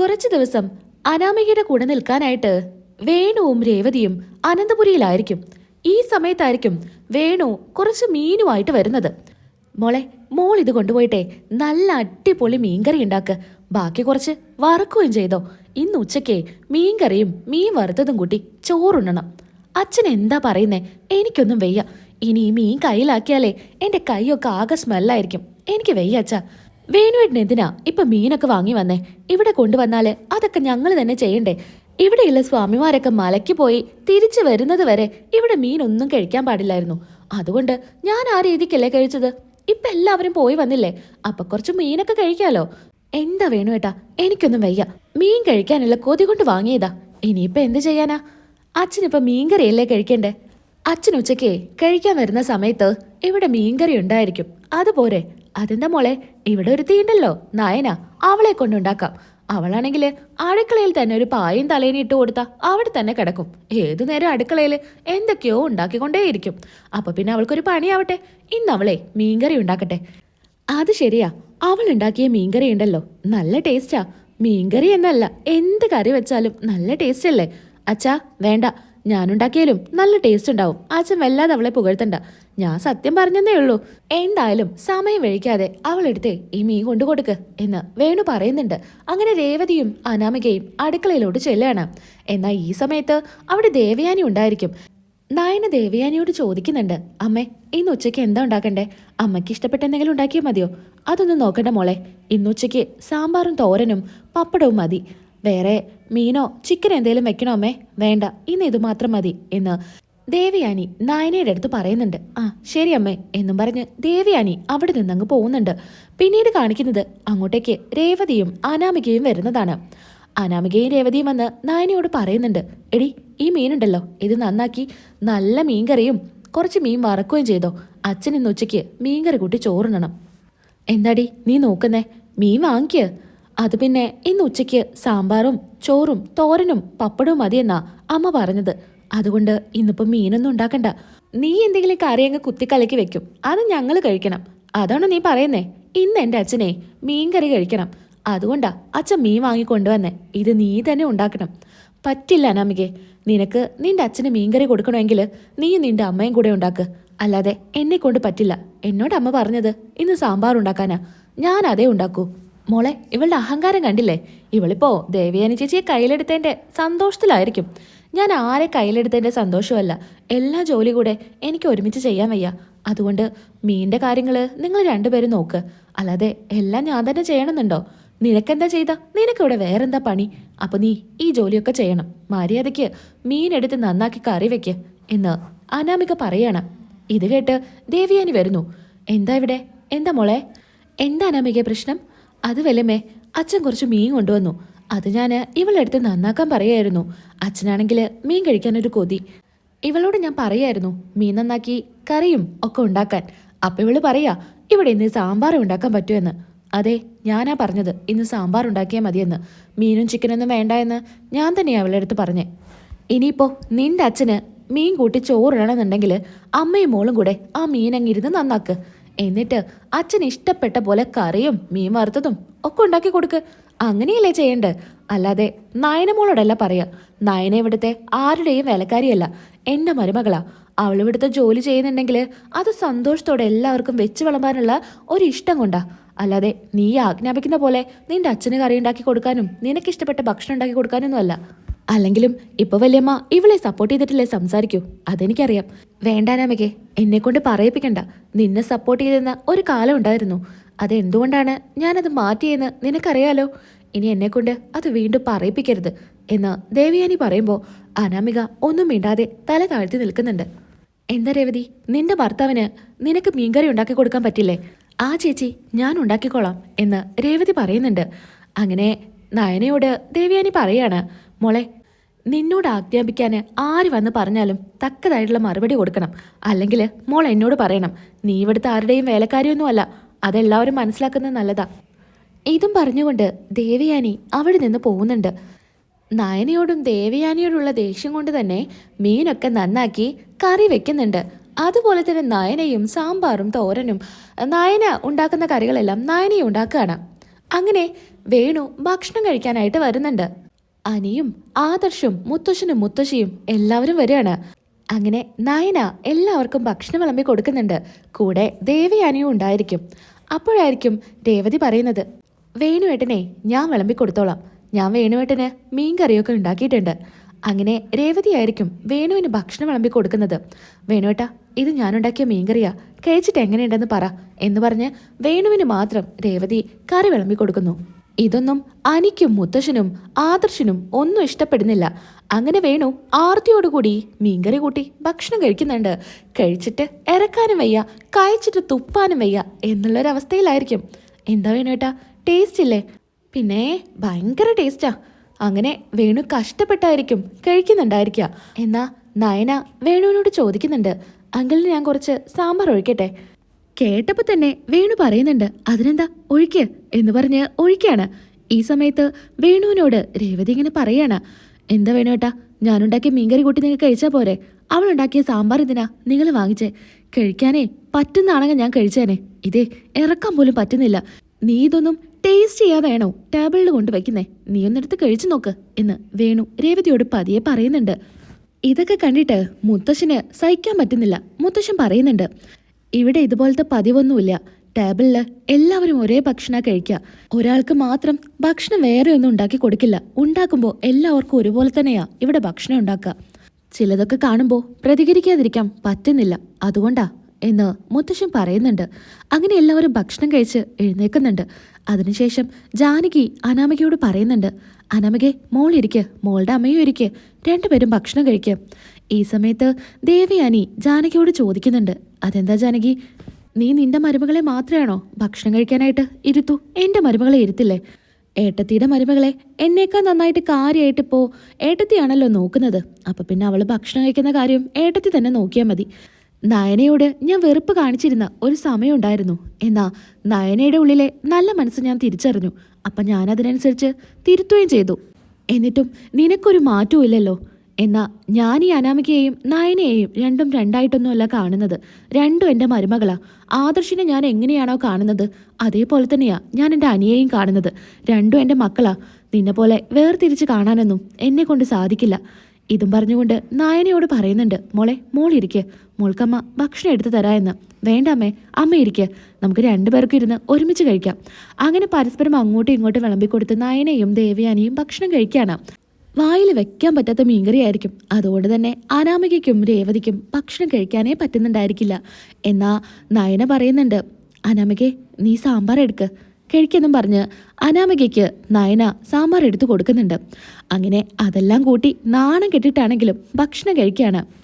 കുറച്ചു ദിവസം അനാമികയുടെ കൂടെ നിൽക്കാനായിട്ട് വേണുവും രേവതിയും അനന്തപുരിയിലായിരിക്കും. ഈ സമയത്തായിരിക്കും വേണു കുറച്ച് മീനുമായിട്ട് വരുന്നത്. മോളെ മോൾ ഇത് കൊണ്ടുപോയിട്ടെ. നല്ല അടിപൊളി മീൻകറി ഉണ്ടാക്ക്. ബാക്കി കുറച്ച് വറക്കുകയും ചെയ്തോ. ഇന്ന് ഉച്ചയ്ക്ക് മീൻകറിയും മീൻ വറുത്തതും കൂട്ടി ചോറുണ്ണണം. അച്ഛൻ എന്താ പറയുന്നേ? എനിക്കൊന്നും വയ്യ. ഇനി ഈ മീൻ കയ്യിലാക്കിയാലേ എന്റെ കൈയൊക്കെ ആകെ സ്മെല്ലായിരിക്കും എനിക്ക് വയ്യ അച്ഛാ. വേണുവേട്ടന് എന്തിനാ ഇപ്പൊ മീനൊക്കെ വാങ്ങി വന്നേ? ഇവിടെ കൊണ്ടുവന്നാൽ അതൊക്കെ ഞങ്ങൾ തന്നെ ചെയ്യണ്ടേ? ഇവിടെയുള്ള സ്വാമിമാരൊക്കെ മലയ്ക്ക് പോയി തിരിച്ചു വരുന്നത് വരെ ഇവിടെ മീനൊന്നും കഴിക്കാൻ പാടില്ലായിരുന്നു. അതുകൊണ്ട് ഞാൻ ആ രീതിക്കല്ലേ കഴിച്ചത്? ഇപ്പൊ എല്ലാവരും പോയി വന്നില്ലേ? അപ്പൊ കുറച്ച് മീനൊക്കെ കഴിക്കാലോ? എന്താ വേണു ഏട്ടാ എനിക്കൊന്നും വയ്യ. മീൻ കഴിക്കാനുള്ള കൊതി കൊണ്ട് വാങ്ങിയതാ. ഇനിയിപ്പൊ എന്ത് ചെയ്യാനാ? അച്ഛനിപ്പോ മീൻകറിയല്ലേ കഴിക്കണ്ടേ? അച്ഛൻ ഉച്ചക്കേ കഴിക്കാൻ വരുന്ന സമയത്ത് ഇവിടെ മീൻകറി ഉണ്ടായിരിക്കും. അതുപോരെ അതെന്താ മോളെ? ഇവിടെ ഒരു തീണ്ടല്ലോ നയന അവളെ കൊണ്ടുണ്ടാക്കാം. അവളാണെങ്കിൽ അടുക്കളയിൽ തന്നെ ഒരു പായും തലേനെ ഇട്ട് കൊടുത്താ അവിടെ തന്നെ കിടക്കും. ഏതു നേരം അടുക്കളയിൽ എന്തൊക്കെയോ ഉണ്ടാക്കിക്കൊണ്ടേയിരിക്കും. അപ്പൊ പിന്നെ അവൾക്കൊരു പണിയാവട്ടെ. ഇന്ന് അവളെ മീൻകറി ഉണ്ടാക്കട്ടെ. അത് ശരിയാ. അവൾ ഉണ്ടാക്കിയ മീൻകറി ഉണ്ടല്ലോ. നല്ല ടേസ്റ്റാ. മീൻകറി എന്നല്ല എന്ത് കറി വെച്ചാലും നല്ല ടേസ്റ്റ് അല്ലേ അച്ഛാ വേണ്ട. ഞാനുണ്ടാക്കിയാലും നല്ല ടേസ്റ്റ് ഉണ്ടാവും. അച്ഛൻ വല്ലാതെ അവളെ പുകഴ്ത്തണ്ട. ഞാൻ സത്യം പറഞ്ഞതേ ഉള്ളൂ. എന്തായാലും സമയം വഴിക്കാതെ അവളെടുത്തേ ഈ മീൻ കൊണ്ടു കൊടുക്ക് എന്ന് വേണു പറയുന്നുണ്ട്. അങ്ങനെ രേവതിയും അനാമികയും അടുക്കളയിലോട്ട് ചെല്ലുകയാണ് എന്നാൽ ഈ സമയത്ത് അവിടെ ദേവയാനി ഉണ്ടായിരിക്കും. നായന ദേവയാനിയോട് ചോദിക്കുന്നുണ്ട് അമ്മേ ഇന്ന് ഉച്ചയ്ക്ക് എന്താ ഉണ്ടാക്കണ്ടേ? അമ്മയ്ക്ക് ഇഷ്ടപ്പെട്ട എന്തെങ്കിലും ഉണ്ടാക്കിയാൽ മതിയോ? അതൊന്നും നോക്കണ്ട മോളെ. ഇന്ന് ഉച്ചയ്ക്ക് സാമ്പാറും തോരനും പപ്പടവും മതി. വേറെ മീനോ ചിക്കൻ എന്തേലും വെക്കണോ അമ്മേ? വേണ്ട ഇന്ന് ഇത് മാത്രം മതി എന്ന് ദേവിയാനി നായനയുടെ അടുത്ത് പറയുന്നുണ്ട്. ആ ശരി അമ്മേ എന്നും പറഞ്ഞ് ദേവിയാനി അവിടെ നിന്നങ്ങ് പോകുന്നുണ്ട്. പിന്നീട് കാണിക്കുന്നത് അങ്ങോട്ടേക്ക് രേവതിയും അനാമികയും വരുന്നതാണ്. അനാമികയും രേവതിയും വന്ന് നായനയോട് പറയുന്നുണ്ട്. എടി ഈ മീനുണ്ടല്ലോ ഇത് നന്നാക്കി നല്ല മീൻകറിയും കുറച്ച് മീൻ വറക്കുകയും ചെയ്തോ. അച്ഛൻ ഇന്ന് ഉച്ചയ്ക്ക് മീൻകറി കൂട്ടി ചോറുണ്ണണം. എന്താടി നീ നോക്കുന്നേ? മീൻ വാങ്ങിക്ക്. അത് പിന്നെ ഇന്ന് ഉച്ചയ്ക്ക് സാമ്പാറും ചോറും തോരനും പപ്പടവും മതിയെന്നാ അമ്മ പറഞ്ഞത്. അതുകൊണ്ട് ഇന്നിപ്പം മീനൊന്നും ഉണ്ടാക്കണ്ട. നീ എന്തെങ്കിലും കറി അങ്ങ് കുത്തിക്കലക്കി വെക്കും. അത് ഞങ്ങൾ കഴിക്കണം. അതാണോ നീ പറയുന്നേ? ഇന്ന് എന്റെ അച്ഛനെ മീൻ കറി കഴിക്കണം. അതുകൊണ്ടാ അച്ഛൻ മീൻ വാങ്ങിക്കൊണ്ടുവന്നേ ഇത് നീ തന്നെ ഉണ്ടാക്കണം. പറ്റില്ല അനാമികെ. നിനക്ക് നിന്റെ അച്ഛന് മീൻകറി കൊടുക്കണമെങ്കിൽ നീ നിന്റെ അമ്മയും കൂടെ ഉണ്ടാക്ക്. അല്ലാതെ എന്നെ കൊണ്ട് പറ്റില്ല. എന്നോട് അമ്മ പറഞ്ഞത് ഇന്ന് സാമ്പാർ ഉണ്ടാക്കാനാ. ഞാൻ അതേ ഉണ്ടാക്കൂ. മോളെ ഇവളുടെ അഹങ്കാരം കണ്ടില്ലേ? ഇവളിപ്പോ ദേവയാനി ചേച്ചിയെ കയ്യിലെടുത്തതിന്റെ സന്തോഷത്തിലായിരിക്കും. ഞാൻ ആരെ കയ്യിലെടുത്തതിന്റെ സന്തോഷമല്ല എല്ലാ ജോലി കൂടെ എനിക്ക് ഒരുമിച്ച് ചെയ്യാൻ വയ്യ. അതുകൊണ്ട് മീന്റെ കാര്യങ്ങൾ നിങ്ങൾ രണ്ടുപേരും നോക്ക്. അല്ലാതെ എല്ലാം ഞാൻ തന്നെ ചെയ്യണമെന്നുണ്ടോ? നിനക്കെന്താ ചെയ്ത? നിനക്കിവിടെ വേറെന്താ പണി? അപ്പൊ നീ ഈ ജോലിയൊക്കെ ചെയ്യണം. മര്യാദയ്ക്ക് മീനെടുത്ത് നന്നാക്കി കറി വെക്ക് എന്ന് അനാമിക പറയാണ്. ഇത് കേട്ട് ദേവിയാനി വരുന്നു. എന്താ ഇവിടെ? എന്താ മോളെ? എന്താ അനാമിക പ്രശ്നം? അത് വല്ലമേ അച്ഛൻ കുറച്ച് മീൻ കൊണ്ടുവന്നു. അത് ഞാൻ ഇവളെടുത്ത് നന്നാക്കാൻ പറയായിരുന്നു. അച്ഛനാണെങ്കിൽ മീൻ കഴിക്കാനൊരു കൊതി. ഇവളോട് ഞാൻ പറയായിരുന്നു മീൻ നന്നാക്കി കറിയും ഒക്കെ ഉണ്ടാക്കാൻ. അപ്പൊ ഇവൾ പറയാ ഇവിടെ ഇന്ന് സാമ്പാർ ഉണ്ടാക്കാൻ പറ്റുമെന്ന്. അതെ ഞാനാ പറഞ്ഞത് ഇന്ന് സാമ്പാർ ഉണ്ടാക്കിയാൽ മതിയെന്ന്. മീനും ചിക്കനൊന്നും വേണ്ട എന്ന് ഞാൻ തന്നെയാണ് അവളുടെ അടുത്ത് പറഞ്ഞേ. ഇനിയിപ്പോൾ നിന്റെ അച്ഛന് മീൻ കൂട്ടി ചോറിടണമെന്നുണ്ടെങ്കിൽ അമ്മയും മോളും കൂടെ ആ മീൻ അങ്ങിരുന്ന് നന്നാക്ക്. എന്നിട്ട് അച്ഛൻ ഇഷ്ടപ്പെട്ട പോലെ കറിയും മീൻ വറുത്തതും ഒക്കെ ഉണ്ടാക്കി കൊടുക്ക്. അങ്ങനെയല്ലേ ചെയ്യണ്ടേ അല്ലാതെ നയനമോളോടല്ല പറയാ. നയന ഇവിടുത്തെ ആരുടെയും വിലക്കാരിയല്ല. എന്റെ മരുമകളാ. അവൾ ഇവിടുത്തെ ജോലി ചെയ്യുന്നുണ്ടെങ്കിൽ അത് സന്തോഷത്തോടെ എല്ലാവർക്കും വെച്ച് വിളമ്പാനുള്ള ഒരു ഇഷ്ടം കൊണ്ടാ. അല്ലാതെ നീ ആജ്ഞാപിക്കുന്ന പോലെ നിന്റെ അച്ഛന് കറി ഉണ്ടാക്കി കൊടുക്കാനും നിനക്കിഷ്ടപ്പെട്ട ഭക്ഷണം ഉണ്ടാക്കി കൊടുക്കാനൊന്നും അല്ല. അല്ലെങ്കിലും ഇപ്പൊ വല്യമ്മ ഇവളെ സപ്പോർട്ട് ചെയ്തിട്ടില്ലേ സംസാരിക്കൂ. അതെനിക്കറിയാം. വേണ്ടാനാമകെ എന്നെ കൊണ്ട് പറയിപ്പിക്കണ്ട. നിന്നെ സപ്പോർട്ട് ചെയ്തെന്ന ഒരു കാലം ഉണ്ടായിരുന്നു. അതെന്തുകൊണ്ടാണ് ഞാനത് മാറ്റിയെന്ന് നിനക്കറിയാലോ? ഇനി എന്നെ കൊണ്ട് അത് വീണ്ടും പറയിപ്പിക്കരുത് എന്ന് ദേവയാനി പറയുമ്പോൾ അനാമിക ഒന്നും മിണ്ടാതെ തല താഴ്ത്തി നിൽക്കുന്നുണ്ട്. എന്താ രേവതി നിന്റെ ഭർത്താവിന് നിനക്ക് മീൻകറി ഉണ്ടാക്കി കൊടുക്കാൻ പറ്റില്ലേ? ആ ചേച്ചി ഞാൻ ഉണ്ടാക്കിക്കോളാം എന്ന് രേവതി പറയുന്നുണ്ട്. അങ്ങനെ നയനയോട് ദേവിയാനി പറയാണ് മോളെ നിന്നോട് ആജ്ഞാപിക്കാൻ ആര് വന്ന് പറഞ്ഞാലും തക്കതായിട്ടുള്ള മറുപടി കൊടുക്കണം. അല്ലെങ്കിൽ മോൾ എന്നോട് പറയണം നീ ഇവിടുത്തെ ആരുടെയും വേലക്കാരിയൊന്നുമല്ല അതെല്ലാവരും മനസ്സിലാക്കുന്നത് നല്ലതാ. ഇതും പറഞ്ഞുകൊണ്ട് ദേവയാനി അവിടെ നിന്ന് പോകുന്നുണ്ട്. നയനയോടും ദേവയാനിയോടുള്ള ദേഷ്യം കൊണ്ട് തന്നെ മീനൊക്കെ നന്നാക്കി കറി വെക്കുന്നുണ്ട്. അതുപോലെ തന്നെ നയനയും സാമ്പാറും തോരനും നയന ഉണ്ടാക്കുന്ന കറികളെല്ലാം നയനയും ഉണ്ടാക്കുകയാണ്. അങ്ങനെ വേണു ഭക്ഷണം കഴിക്കാനായിട്ട് വരുന്നുണ്ട്. അനിയും ആദർശും മുത്തശ്ശനും മുത്തശ്ശിയും എല്ലാവരും വരികയാണ്. അങ്ങനെ നയന എല്ലാവർക്കും ഭക്ഷണം വിളമ്പി കൊടുക്കുന്നുണ്ട്. കൂടെ ദേവയാനിയും ഉണ്ടായിരിക്കും. അപ്പോഴായിരിക്കും രേവതി പറയുന്നത് വേണുവേട്ടനെ ഞാൻ വിളമ്പി കൊടുത്തോളാം. ഞാൻ വേണുവേട്ടന് മീൻ കറിയൊക്കെ ഉണ്ടാക്കിയിട്ടുണ്ട്. അങ്ങനെ രേവതിയായിരിക്കും വേണുവിന് ഭക്ഷണം വിളമ്പി കൊടുക്കുന്നത്. വേണുവേട്ട ഇത് ഞാനുണ്ടാക്കിയ മീൻകറിയാ. കഴിച്ചിട്ട് എങ്ങനെയുണ്ടെന്ന് പറ എന്ന് പറഞ്ഞ് വേണുവിന് മാത്രം രേവതി കറി വിളമ്പി കൊടുക്കുന്നു. ഇതൊന്നും അനിക്കും മുത്തശ്ശനും ആദർശനും ഒന്നും ഇഷ്ടപ്പെടുന്നില്ല. അങ്ങനെ വേണു ആർത്തിയോടുകൂടി മീൻകറി കൂട്ടി ഭക്ഷണം കഴിക്കുന്നുണ്ട്. കഴിച്ചിട്ട് ഇറക്കാനും വയ്യ കഴിച്ചിട്ട് തുപ്പാനും വയ്യ എന്നുള്ളൊരവസ്ഥയിലായിരിക്കും. എന്താ വേണു ഏട്ടാ ടേസ്റ്റ് ഇല്ലേ? പിന്നെ ഭയങ്കര ടേസ്റ്റാ അങ്ങനെ വേണു കഷ്ടപ്പെട്ടായിരിക്കും കഴിക്കുന്നുണ്ടായിരിക്കുക. എന്നാ നയന വേണുവിനോട് ചോദിക്കുന്നുണ്ട്. അങ്കിളിന് ഞാൻ കുറച്ച് സാമ്പാർ ഒഴിക്കട്ടെ? കേട്ടപ്പോ തന്നെ വേണു പറയുന്നുണ്ട് അതിനെന്താ ഒഴിക്ക്? എന്ന് പറഞ്ഞ് ഒഴിക്കാണ്. ഈ സമയത്ത് വേണുവിനോട് രേവതി ഇങ്ങനെ പറയാണ് എന്താ വേണു ഏട്ടാ ഞാനുണ്ടാക്കിയ മീൻകറി കൂട്ടി നിങ്ങൾ കഴിച്ചാൽ പോരെ. അവളുണ്ടാക്കിയ സാമ്പാർ എന്തിനാ നിങ്ങൾ വാങ്ങിച്ചേ? കഴിക്കാനേ പറ്റുന്നാണെങ്കിൽ ഞാൻ കഴിച്ചേനെ. ഇതേ ഇറക്കാൻ പോലും പറ്റുന്നില്ല. നീ ഇതൊന്നും ടേസ്റ്റ് ചെയ്യാതെയാണോ ടേബിളിൽ കൊണ്ട് വയ്ക്കുന്നേ നീ ഒന്നെടുത്ത് കഴിച്ചു നോക്ക് എന്ന് വേണു രേവതിയോട് പതിയെ പറയുന്നുണ്ട്. ഇതൊക്കെ കണ്ടിട്ട് മുത്തശ്ശന് സഹിക്കാൻ പറ്റുന്നില്ല. മുത്തശ്ശൻ പറയുന്നുണ്ട് ഇവിടെ ഇതുപോലത്തെ പതിവൊന്നുമില്ല. ടേബിളിൽ എല്ലാവരും ഒരേ ഭക്ഷണം കഴിക്കുക. ഒരാൾക്ക് മാത്രം ഭക്ഷണം വേറെ ഒന്നും ഉണ്ടാക്കി കൊടുക്കില്ല. ഉണ്ടാക്കുമ്പോൾ എല്ലാവർക്കും ഒരുപോലെ തന്നെയാ ഇവിടെ ഭക്ഷണം ഉണ്ടാക്കുക. ചിലതൊക്കെ കാണുമ്പോൾ പ്രതികരിക്കാതിരിക്കാൻ പറ്റുന്നില്ല. അതുകൊണ്ടാ എന്ന് മുത്തശ്ശൻ പറയുന്നുണ്ട്. അങ്ങനെ എല്ലാവരും ഭക്ഷണം കഴിച്ച് എഴുന്നേൽക്കുന്നുണ്ട്. അതിനുശേഷം ജാനകി അനാമികയോട് പറയുന്നുണ്ട്. അനാമികെ മോളിരിക്ക് മോളുടെ അമ്മയും ഇരിക്ക്. രണ്ടുപേരും ഭക്ഷണം കഴിക്കുക ഈ സമയത്ത് ദേവയാനി ജാനകിയോട് ചോദിക്കുന്നുണ്ട്. അതെന്താ ജാനകി? നീ നിന്റെ മരുമകളെ മാത്രമാണോ ഭക്ഷണം കഴിക്കാനായിട്ട് ഇരുത്തു? എന്റെ മരുമകളെ ഇരുത്തില്ലേ? ഏട്ടത്തിയുടെ മരുമകളെ എന്നേക്കാൾ നന്നായിട്ട് കാര്യമായിട്ട് ഇപ്പോൾ ഏട്ടത്തിയാണല്ലോ നോക്കുന്നത്. അപ്പൊ പിന്നെ അവൾ ഭക്ഷണം കഴിക്കുന്ന കാര്യം ഏട്ടത്തി തന്നെ നോക്കിയാൽ മതി. നയനയോട് ഞാൻ വെറുപ്പ് കാണിച്ചിരുന്ന ഒരു സമയമുണ്ടായിരുന്നു എന്നാ നയനയുടെ ഉള്ളിലെ നല്ല മനസ്സ് ഞാൻ തിരിച്ചറിഞ്ഞു. അപ്പം ഞാൻ അതിനനുസരിച്ച് തിരുത്തുകയും ചെയ്തു. എന്നിട്ടും നിനക്കൊരു മാറ്റവും ഇല്ലല്ലോ. എന്നാ ഞാൻ ഈ അനാമികയെയും നയനയെയും രണ്ടും രണ്ടായിട്ടൊന്നുമല്ല കാണുന്നത്. രണ്ടും എന്റെ മരുമകളാ. ആദർശിനെ ഞാൻ എങ്ങനെയാണോ കാണുന്നത് അതേപോലെ തന്നെയാ ഞാൻ എന്റെ അനിയെയും കാണുന്നത്. രണ്ടും എന്റെ മക്കളാ. നിന്നെ പോലെ വേർതിരിച്ച് കാണാനൊന്നും എന്നെ കൊണ്ട് സാധിക്കില്ല. ഇതും പറഞ്ഞുകൊണ്ട് നായനയോട് പറയുന്നുണ്ട് മോളെ മോളിരിക്കെ മോൾക്കമ്മ ഭക്ഷണം എടുത്തു തരാ എന്ന്. വേണ്ട അമ്മേ അമ്മ ഇരിക്കെ. നമുക്ക് രണ്ടുപേർക്കും ഇരുന്ന് ഒരുമിച്ച് കഴിക്കാം. അങ്ങനെ പരസ്പരം അങ്ങോട്ടും ഇങ്ങോട്ടും വിളമ്പിക്കൊടുത്ത് നയനയും ദേവയാനിയും ഭക്ഷണം കഴിക്കാണ്. വായിൽ വെക്കാൻ പറ്റാത്ത മീൻകറിയായിരിക്കും. അതുകൊണ്ട് തന്നെ അനാമികയ്ക്കും രേവതിക്കും ഭക്ഷണം കഴിക്കാനേ പറ്റുന്നുണ്ടായിരിക്കില്ല. എന്നാ നയന പറയുന്നുണ്ട് അനാമികെ നീ സാമ്പാർ എടുക്ക്. കഴിക്കെന്നും പറഞ്ഞ് അനാമികയ്ക്ക് നയന സാമ്പാർ എടുത്തു കൊടുക്കുന്നുണ്ട്. അങ്ങനെ അതെല്ലാം കൂട്ടി നാണം കെട്ടിട്ടാണെങ്കിലും ഭക്ഷണം കഴിക്കുകയാണ്